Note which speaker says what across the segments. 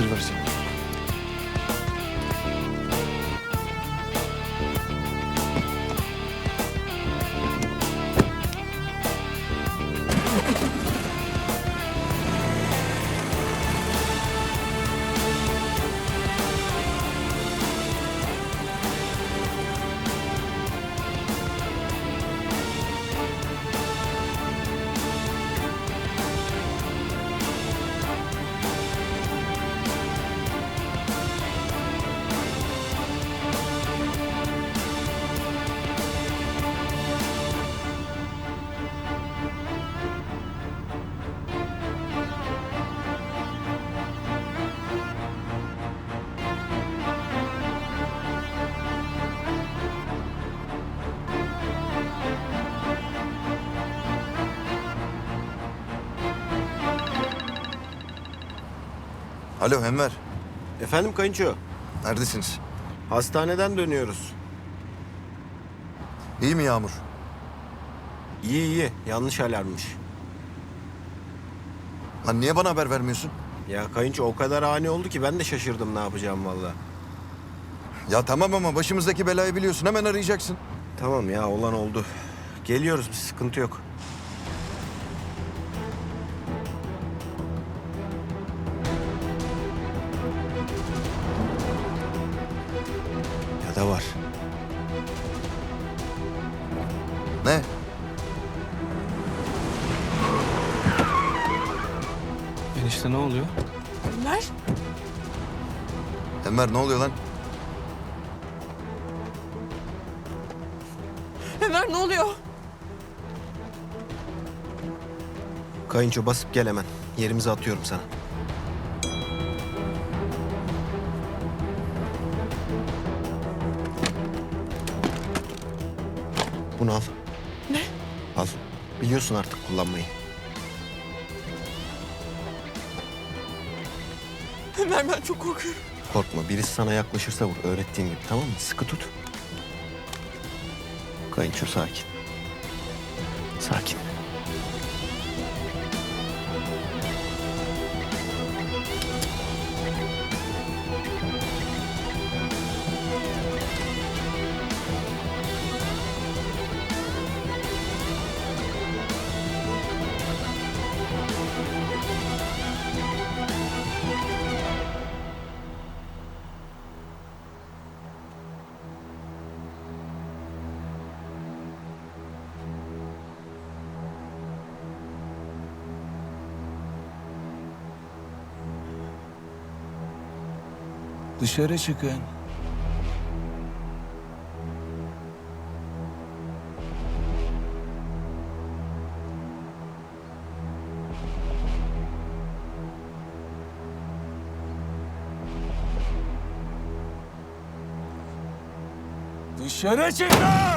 Speaker 1: yaptırırsın.
Speaker 2: Alo Enver.
Speaker 3: Efendim kayınço,
Speaker 2: Neredesiniz?
Speaker 3: hastaneden dönüyoruz.
Speaker 2: İyi mi Yağmur?
Speaker 3: İyi iyi, yanlış alarmmış.
Speaker 2: Lan niye bana haber vermiyorsun?
Speaker 3: Ya kayınço o kadar ani oldu ki ben de şaşırdım ne yapacağım valla.
Speaker 2: Ya tamam ama başımızdaki belayı biliyorsun. Hemen arayacaksın.
Speaker 3: Tamam ya olan oldu. Geliyoruz bir sıkıntı yok.
Speaker 2: Enver ne oluyor lan?
Speaker 4: Ömer ne oluyor?
Speaker 3: Kayınço basıp gel hemen. Yerimize atıyorum sana. Bunu al.
Speaker 4: Ne?
Speaker 3: Al. Biliyorsun artık kullanmayı.
Speaker 4: Ömer ben çok korkuyorum.
Speaker 3: Korkma. Birisi sana yaklaşırsa vur. Öğrettiğim gibi tamam mı? Sıkı tut. Kayınço sakin. Sakin.
Speaker 5: Dışarı çıkın. Dışarı çıkın!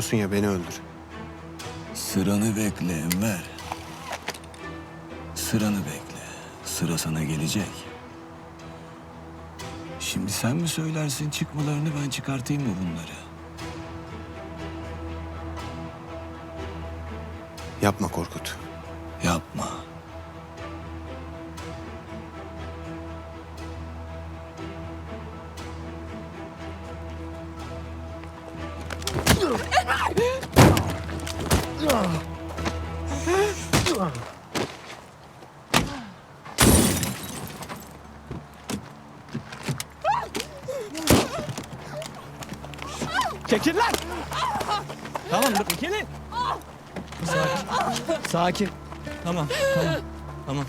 Speaker 3: İstiyorsun ya beni öldür.
Speaker 5: Sıranı bekle Enver. Sıranı bekle. Sıra sana gelecek. Şimdi sen mi söylersin çıkmalarını ben çıkartayım mı bunları?
Speaker 3: Yapma Korkut.
Speaker 5: Yapma.
Speaker 6: Sakin. Sakin. Tamam, tamam, tamam.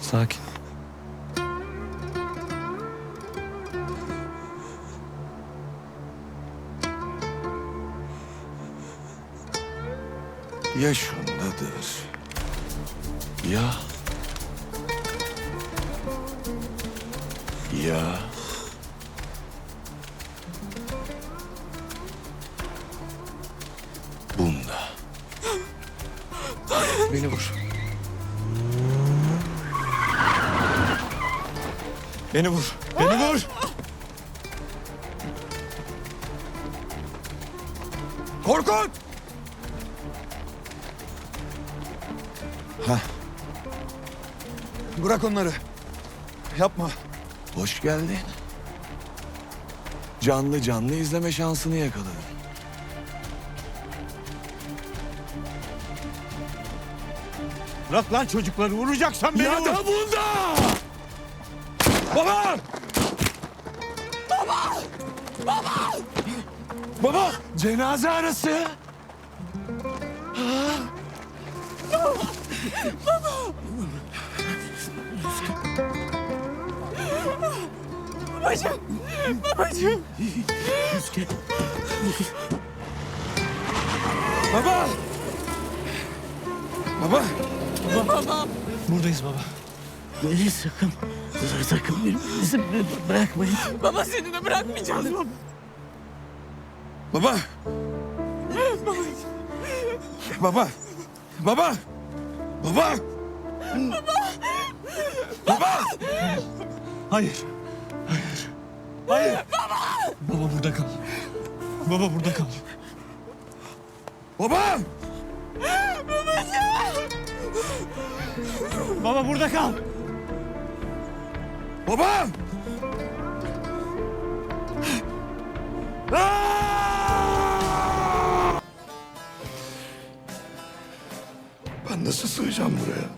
Speaker 1: Sakin.
Speaker 5: Ya şundadır. Ya. Ya. Bunda.
Speaker 1: Beni vur.
Speaker 5: Beni vur. Beni vur.
Speaker 2: Korkut! Heh. Bırak onları. Yapma.
Speaker 5: Hoş geldin. Canlı canlı izleme şansını yakaladın.
Speaker 7: Bırak lan çocukları vuracaksan beni
Speaker 5: Ya
Speaker 7: vur.
Speaker 5: da bunda! Baba! Baba! Baba! Baba! Cenaze arası.
Speaker 4: Babacığım. Babacığım.
Speaker 2: Baba! Baba!
Speaker 4: Babam.
Speaker 6: Buradayız baba.
Speaker 7: Beni sakın, sakın birbirinizi bırakmayın.
Speaker 4: Baba seni de bırakmayacağız baba.
Speaker 2: Baba! Baba! Baba! Baba! Baba!
Speaker 6: Hayır. Hayır. Hayır. Baba! Baba burada kal. Baba burada kal.
Speaker 2: Baba!
Speaker 6: Baba burada kal.
Speaker 2: Baba! Ben nasıl sığacağım buraya?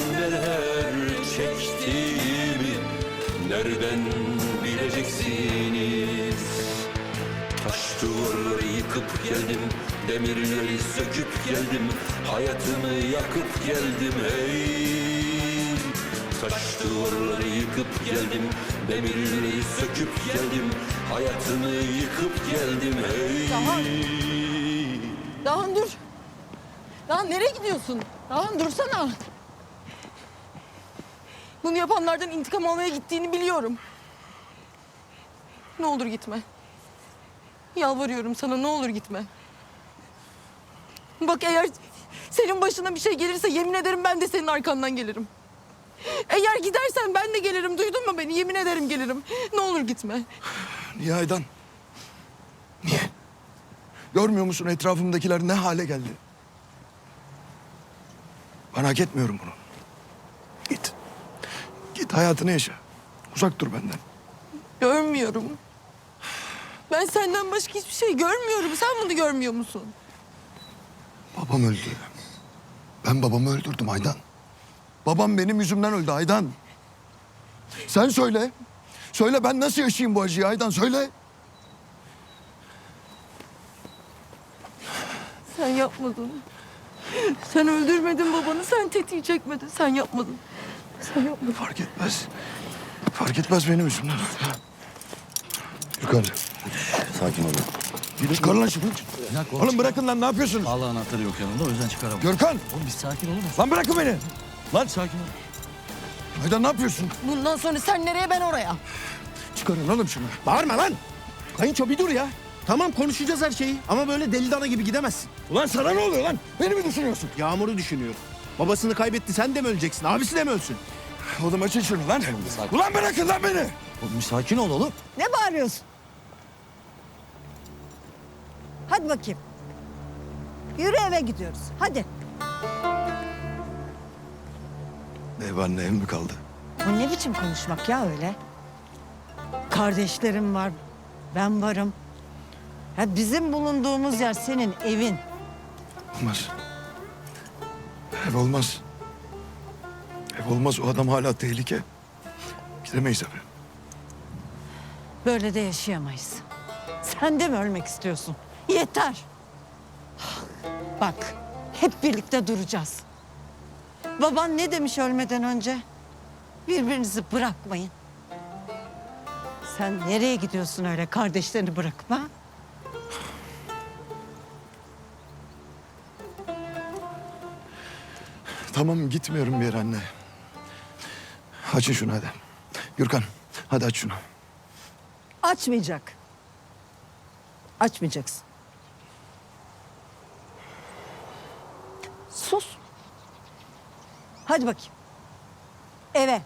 Speaker 8: neler çektiğimi nereden bileceksiniz? Taş duvarları yıkıp geldim Demirleri söküp geldim Hayatımı yakıp geldim hey Taş duvarları yıkıp geldim Demirleri söküp geldim Hayatımı yıkıp geldim hey
Speaker 4: Dahan dur. Dahan nereye gidiyorsun? Dahan dursana. Bunu yapanlardan intikam almaya gittiğini biliyorum. Ne olur gitme. Yalvarıyorum sana ne olur gitme. Bak eğer senin başına bir şey gelirse yemin ederim ben de senin arkandan gelirim. Eğer gidersen ben de gelirim. Duydun mu beni? Yemin ederim gelirim. Ne olur gitme.
Speaker 2: Niye Aydan? Niye? Görmüyor musun etrafımdakiler ne hale geldi? Ben hak etmiyorum bunu. Git. Git hayatını yaşa. Uzak dur benden.
Speaker 4: Görmüyorum. Ben senden başka hiçbir şey görmüyorum. Sen bunu görmüyor musun?
Speaker 2: Babam öldü. Ben babamı öldürdüm Aydan. Babam benim yüzümden öldü Aydan. Sen söyle. Söyle ben nasıl yaşayayım bu acıyı Aydan söyle.
Speaker 4: Sen yapmadın. Sen öldürmedin babanı. Sen tetiği çekmedin. Sen yapmadın. Sen yapmadın.
Speaker 2: Fark etmez. Fark etmez benim yüzümden. Yukarı.
Speaker 9: Sakin olun.
Speaker 2: Çıkar lan şunu. Oğlum bırakın lan ne yapıyorsunuz?
Speaker 9: Allah anahtarı yok yanında o yüzden çıkaramam.
Speaker 2: Görkan.
Speaker 9: Oğlum bir sakin olun.
Speaker 2: Lan bırakın beni.
Speaker 9: Lan sakin ol.
Speaker 2: Aydan ne yapıyorsun?
Speaker 4: Bundan sonra sen nereye ben oraya.
Speaker 2: Çıkarın oğlum şunu.
Speaker 3: Bağırma lan. Kayınço bir dur ya. Tamam konuşacağız her şeyi ama böyle deli dana gibi gidemezsin.
Speaker 2: Ulan sana ne oluyor lan? Beni mi düşünüyorsun?
Speaker 3: Yağmur'u düşünüyor. Babasını kaybetti sen de mi öleceksin? Abisi de mi ölsün?
Speaker 2: Oğlum açın şunu lan. Ulan bırakın lan beni.
Speaker 9: Oğlum sakin ol oğlum.
Speaker 10: Ne bağırıyorsun? Hadi bakayım. Yürü eve gidiyoruz. Hadi.
Speaker 2: Ev anne ev mi kaldı?
Speaker 10: Bu ne biçim konuşmak ya öyle? Kardeşlerim var. Ben varım. Ha bizim bulunduğumuz yer senin evin.
Speaker 2: Olmaz. Ev olmaz. Ev olmaz. O adam hala tehlike. Gidemeyiz eve.
Speaker 10: Böyle de yaşayamayız. Sen de mi ölmek istiyorsun? Yeter. Bak, hep birlikte duracağız. Baban ne demiş ölmeden önce? Birbirinizi bırakmayın. Sen nereye gidiyorsun öyle kardeşlerini bırakma?
Speaker 2: Tamam gitmiyorum bir yere anne. Açın şunu hadi. Gürkan hadi aç şunu.
Speaker 10: Açmayacak. Açmayacaksın. Sus. Hadi bakayım. Eve.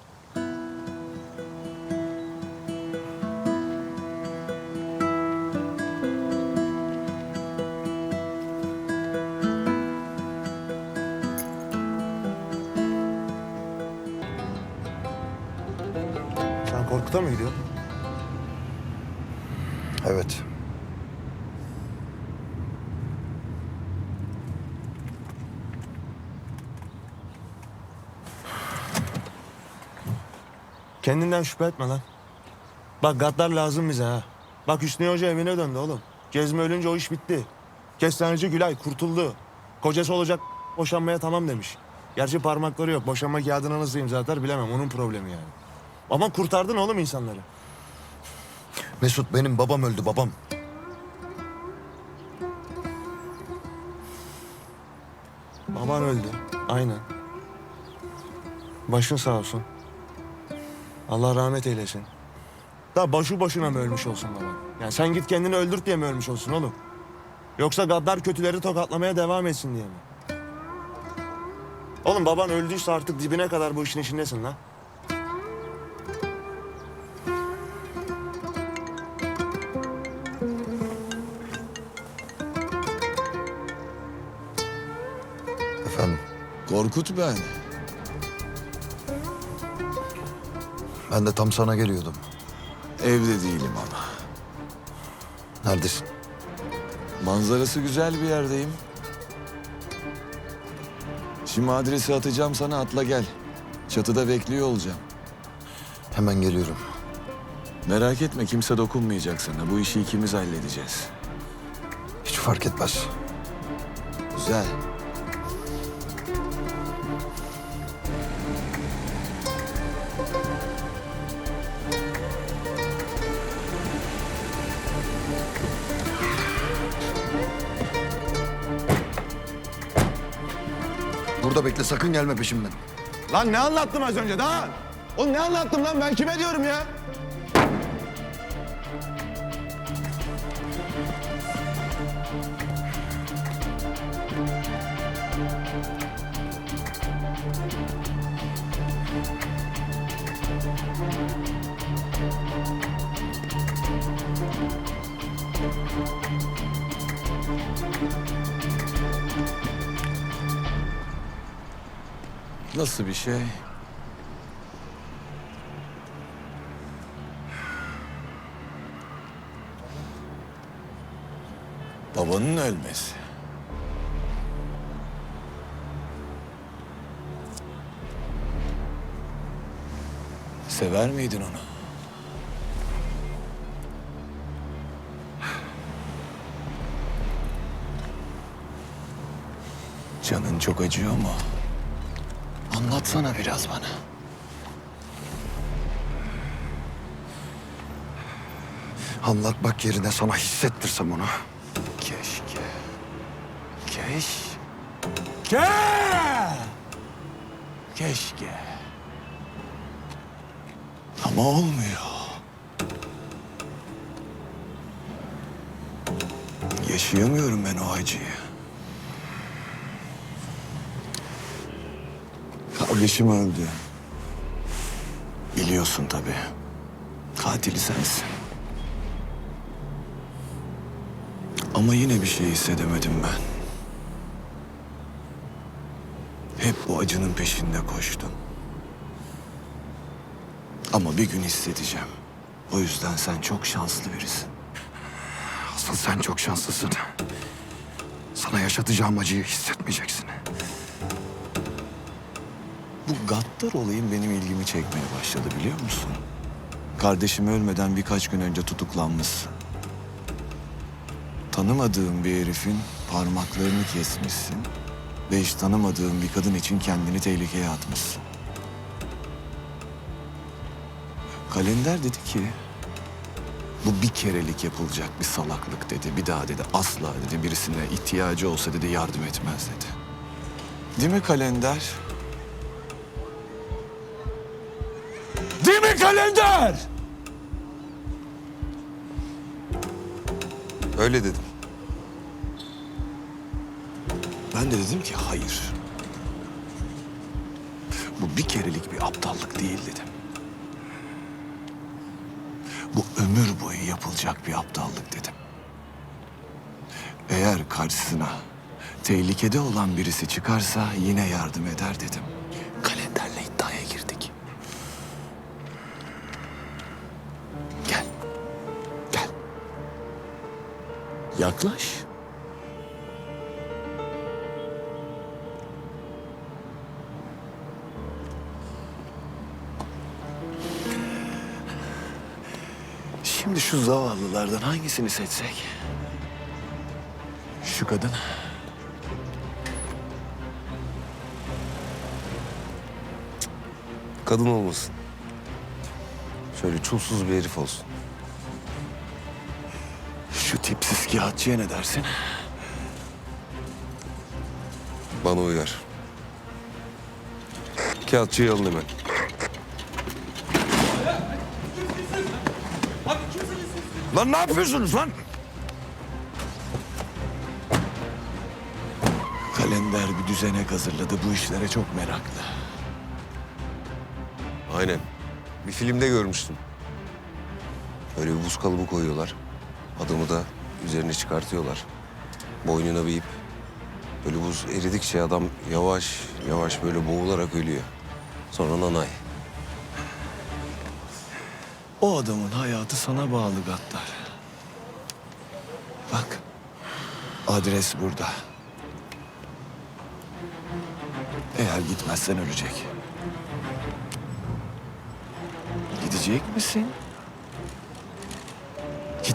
Speaker 3: Korkut'a mı gidiyorsun?
Speaker 2: Evet.
Speaker 11: Kendinden şüphe etme lan. Bak gaddar lazım bize ha. Bak Hüsnü Hoca evine döndü oğlum. Cezmi ölünce o iş bitti. Kestaneci Gülay kurtuldu. Kocası olacak boşanmaya tamam demiş. Gerçi parmakları yok. Boşanma kağıdına nasıl imza atar bilemem. Onun problemi yani. Ama kurtardın oğlum insanları.
Speaker 2: Mesut benim babam öldü babam.
Speaker 11: Baban öldü. Aynen. Başın sağ olsun. Allah rahmet eylesin. Da başı başına mı ölmüş olsun baban? Yani sen git kendini öldürt diye mi ölmüş olsun oğlum? Yoksa gaddar kötüleri tokatlamaya devam etsin diye mi? Oğlum baban öldüyse artık dibine kadar bu işin içindesin lan.
Speaker 5: Korkut ben.
Speaker 2: ben de tam sana geliyordum.
Speaker 5: Evde değilim ama.
Speaker 2: Neredesin?
Speaker 5: Manzarası güzel bir yerdeyim. Şimdi adresi atacağım sana atla gel. Çatıda bekliyor olacağım.
Speaker 2: Hemen geliyorum.
Speaker 5: Merak etme kimse dokunmayacak sana. Bu işi ikimiz halledeceğiz.
Speaker 2: Hiç fark etmez.
Speaker 5: Güzel.
Speaker 2: Burada bekle sakın gelme peşimden.
Speaker 11: Lan ne anlattım az önce daha? Oğlum ne anlattım lan ben kime diyorum ya?
Speaker 5: Nasıl bir şey? Babanın ölmesi. Sever miydin onu? Canın çok acıyor mu? Anlatsana biraz bana.
Speaker 2: Anlatmak yerine sana hissettirsem onu.
Speaker 5: Keşke. Keş.
Speaker 11: Ke!
Speaker 5: Keşke. Ama olmuyor. Yaşayamıyorum ben o acıyı. Kardeşim öldü. Biliyorsun tabii. Katili sensin. Ama yine bir şey hissedemedim ben. Hep bu acının peşinde koştum. Ama bir gün hissedeceğim. O yüzden sen çok şanslı birisin.
Speaker 2: Asıl sen çok şanslısın. Sana yaşatacağım acıyı hissetmeyeceksin.
Speaker 5: Bu gaddar olayın benim ilgimi çekmeye başladı biliyor musun? Kardeşim ölmeden birkaç gün önce tutuklanmışsın. Tanımadığım bir herifin parmaklarını kesmişsin. Ve hiç tanımadığım bir kadın için kendini tehlikeye atmışsın. Kalender dedi ki... Bu bir kerelik yapılacak bir salaklık dedi. Bir daha dedi asla dedi birisine ihtiyacı olsa dedi yardım etmez dedi. Değil mi kalender?
Speaker 11: Kalender?
Speaker 5: Öyle dedim. Ben de dedim ki hayır. Bu bir kerelik bir aptallık değil dedim. Bu ömür boyu yapılacak bir aptallık dedim. Eğer karşısına tehlikede olan birisi çıkarsa yine yardım eder dedim. Yaklaş. Şimdi şu zavallılardan hangisini seçsek? Şu kadın.
Speaker 12: Kadın olmasın. Şöyle çulsuz bir herif olsun.
Speaker 5: Şu tipsiz kağıtçıya ne dersin?
Speaker 12: Bana uyar. Kağıtçıyı alın hemen.
Speaker 2: Lan ne yapıyorsunuz lan?
Speaker 5: Kalender bir düzenek hazırladı. Bu işlere çok meraklı.
Speaker 12: Aynen. Bir filmde görmüştüm. Böyle bir buz kalıbı koyuyorlar. Adamı da üzerine çıkartıyorlar. Boynuna bir ip. Böyle buz eridikçe adam yavaş yavaş böyle boğularak ölüyor. Sonra nanay.
Speaker 5: O adamın hayatı sana bağlı Gattar. Bak. Adres burada. Eğer gitmezsen ölecek. Gidecek misin?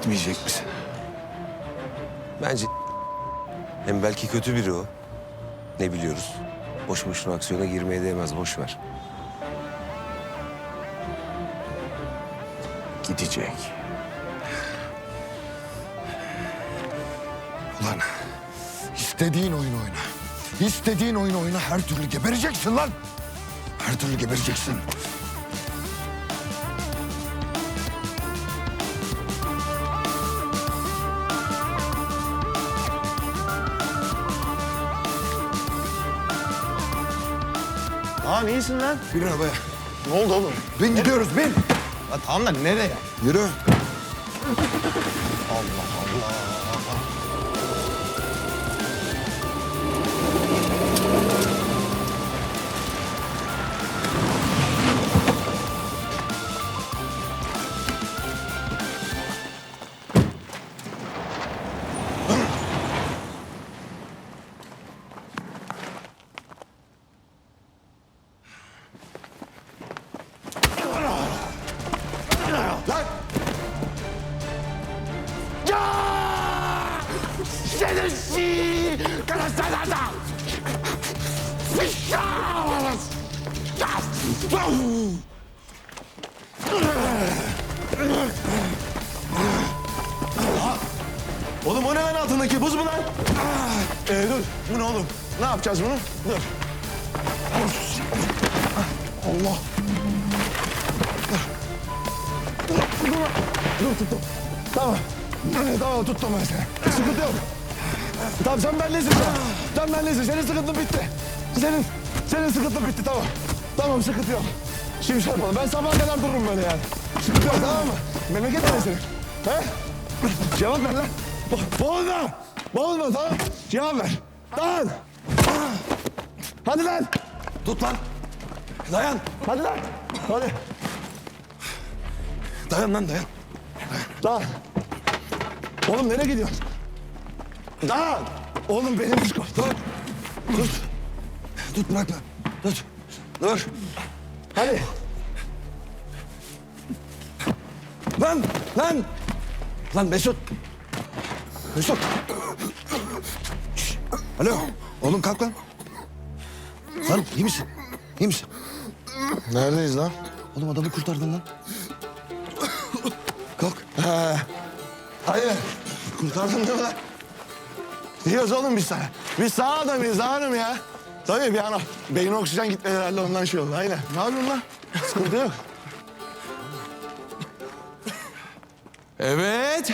Speaker 5: Gitmeyecek misin?
Speaker 12: Bence hem belki kötü biri o. Ne biliyoruz? Boş boşuna aksiyona girmeye değmez. Boş ver.
Speaker 5: Gidecek.
Speaker 2: Ulan istediğin oyunu oyna. İstediğin oyunu oyna her türlü gebereceksin lan. Her türlü gebereceksin.
Speaker 3: Aa iyisin lan.
Speaker 2: Bin arabaya.
Speaker 3: Ne oldu oğlum?
Speaker 2: Bin gidiyoruz bin.
Speaker 3: Ya tamam da nereye?
Speaker 2: Yürü.
Speaker 11: Oğlum yapacağız bunu? Dur. Allah. Dur, dur, dur tuttum. Tamam. Tamam tuttum ben seni. Sıkıntı yok. Tamam sen benlesin. Sen benlesin. Senin sıkıntın bitti. Senin, senin sıkıntın bitti tamam. Tamam sıkıntı yok. Şimdi şey yapalım. Ben sabaha kadar dururum böyle yani. Sıkıntı yok tamam mı? Memleket neresi? He? Cevap ver lan. Bo- Boğulma. Boğulma tamam. Cevap ver. Dayan. Hadi lan. Tut lan. Dayan. Hadi lan. Hadi. Dayan lan dayan. Dayan. Oğlum nereye gidiyorsun? Dayan. Oğlum benim Tut. Tut. Tut bırakma. Tut. Dur. Hadi. Lan. Lan. Lan Mesut. Mesut. Şş, Alo. Oğlum kalk lan. Lan iyi misin? İyi misin? Neredeyiz lan? Oğlum adamı kurtardın lan. Kalk. He. Hayır. Kurtardın değil mi lan? Diyoruz oğlum biz sana. Biz sağ adamıyız hanım ya. Tabii bir ana. Beyin oksijen gitmedi herhalde ondan şey oldu. Aynen. Ne yapıyorsun lan? Sıkıntı yok.
Speaker 5: Evet.